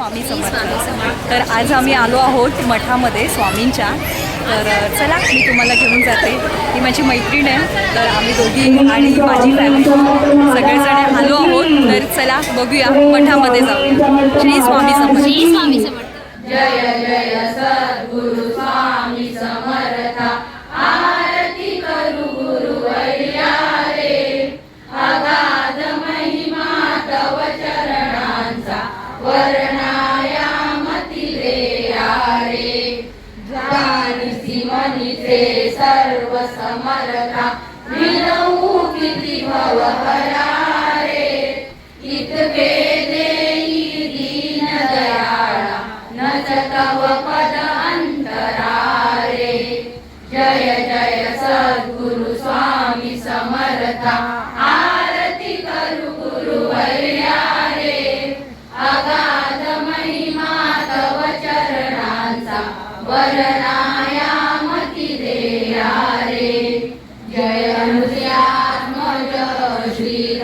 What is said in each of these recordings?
स्वामी समर्थ. तर आज आम्ही आलो आहोत मठामध्ये स्वामींच्या. तर चला मी तुम्हाला घेऊन जाते. ही माझी मैत्रीण आहे. तर आम्ही दोघी आणि माझी फॅमिली सगळेजण आलो आहोत. तर चला बघूया मठामध्ये जाऊया. श्री स्वामी समर्थ. श्री स्वामी समर्थ. समरता विनौ कृति भवहरा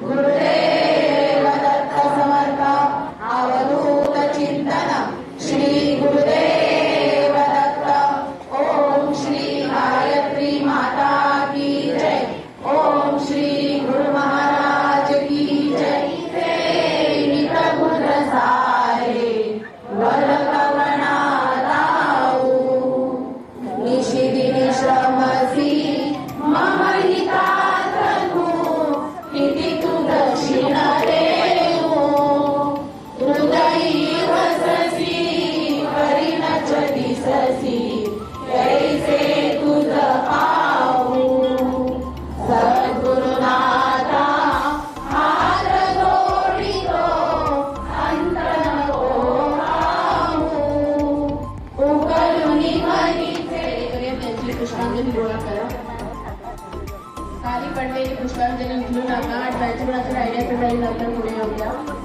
gloria. पुष्पांजली उचलू नका आठव्याच्या कुणाचं राहिल्याचं नंतर पुढे येऊया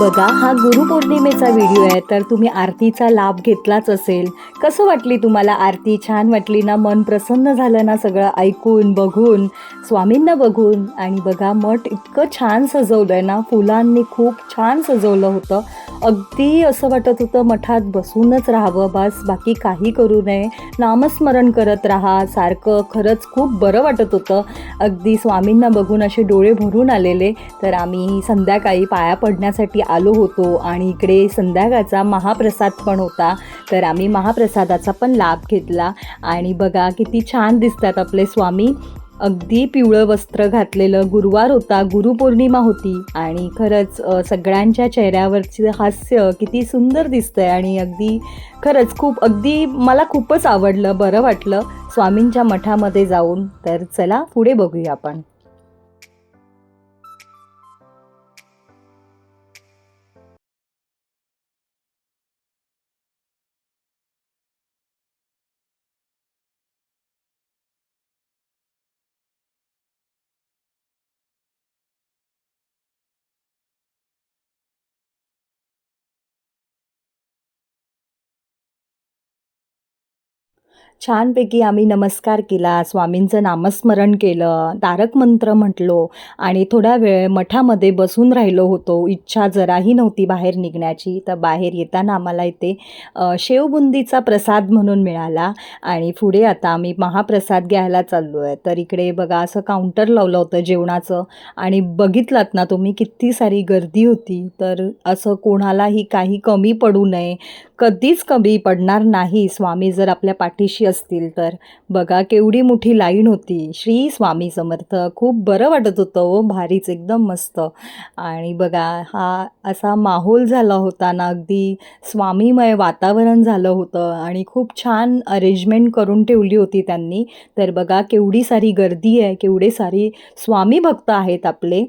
बघा हा गुरुपौर्णिमेचा व्हिडिओ आहे तर तुम्ही आरतीचा लाभ घेतलाच असेल. कसं वाटली तुम्हाला आरती? छान वाटली ना? मन प्रसन्न झालं ना सगळं? ऐकून बघून स्वामींना बघून. आणि बघा मठ इतकं छान सजवलं आहे ना? फुलांनी खूप छान सजवलं होतं. अगदी असं वाटत होतं मठात बसूनच राहावं बस बाकी काही करू नये. नामस्मरण करत राहा सारखं खरंच खूप बरं वाटत होतं. अगदी स्वामींना बघून असे डोळे भरून आलेले तर आम्ही संध्याकाळी पाया पडण्यासाठी आलो होतो आणि इकडे संध्याकाळचा महाप्रसाद पण होता. तर आम्ही महाप्रसादाचा पण लाभ घेतला. आणि बघा किती छान दिसतात आपले स्वामी. अगदी पिवळं वस्त्र घातलेलं गुरुवार होता गुरुपौर्णिमा होती. आणि खरंच सगळ्यांच्या चेहऱ्यावरचं हास्य किती सुंदर दिसतंय आणि अगदी खरंच खूप अगदी मला खूपच आवडलं बरं वाटलं. स्वामींच्या मठामध्ये जाऊन तर चला पुढे बघूया आपण. छानपैकी आम्ही नमस्कार केला स्वामींचं नामस्मरण केलं तारक मंत्र म्हटलो आणि थोडा वेळ मठामध्ये बसून राहिलो होतो. इच्छा जराही नव्हती बाहेर निघण्याची. तर बाहेर येताना आम्हाला इथे शेवबुंदीचा प्रसाद म्हणून मिळाला आणि पुढे आता आम्ही महाप्रसाद घ्यायला चाललो आहे तर इकडे बघा असं काउंटर लावलं होतं जेवणाचं आणि बघितलात ना तुम्ही किती सारी गर्दी होती. तर असं कोणालाही काही कमी पडू नये. कधीच कमी पडणार नाही. स्वामी जर आपल्या पाठीशी असतील तर. बघा केवढी मोठी लाईन होती. श्री स्वामी समर्थ. खूप बरं वाटत होतं हो. भारीच एकदम मस्त. आणि बघा हा असा माहोल झाला होता ना अगदी स्वामीमय वातावरण झालं होतं. आणि खूप छान अरेंजमेंट करून ठेवली होती त्यांनी. तर बघा केवढी सारी गर्दी आहे. केवढे सारी स्वामी भक्त आहेत आपले.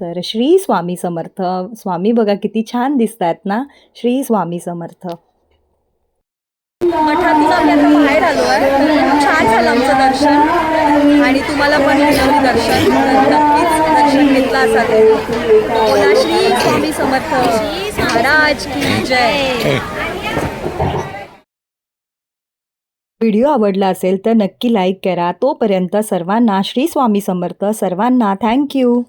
तर श्री स्वामी समर्थ. स्वामी बघा किती छान दिसत आहेत ना. श्री स्वामी समर्थ. मठातून आम्ही आता बाहेर आलो आहे. खूप छान झालं आमचं दर्शन. आणि तुम्हाला पण घेतलं दर्शन. नक्कीच दर्शन घेतलं असाल. बोला श्री स्वामी समर्थ. महाराज की जय. व्हिडिओ आवडला असेल तर नक्की लाईक करा. तोपर्यंत सर्वांना श्री स्वामी समर्थ. सर्वांना थँक्यू.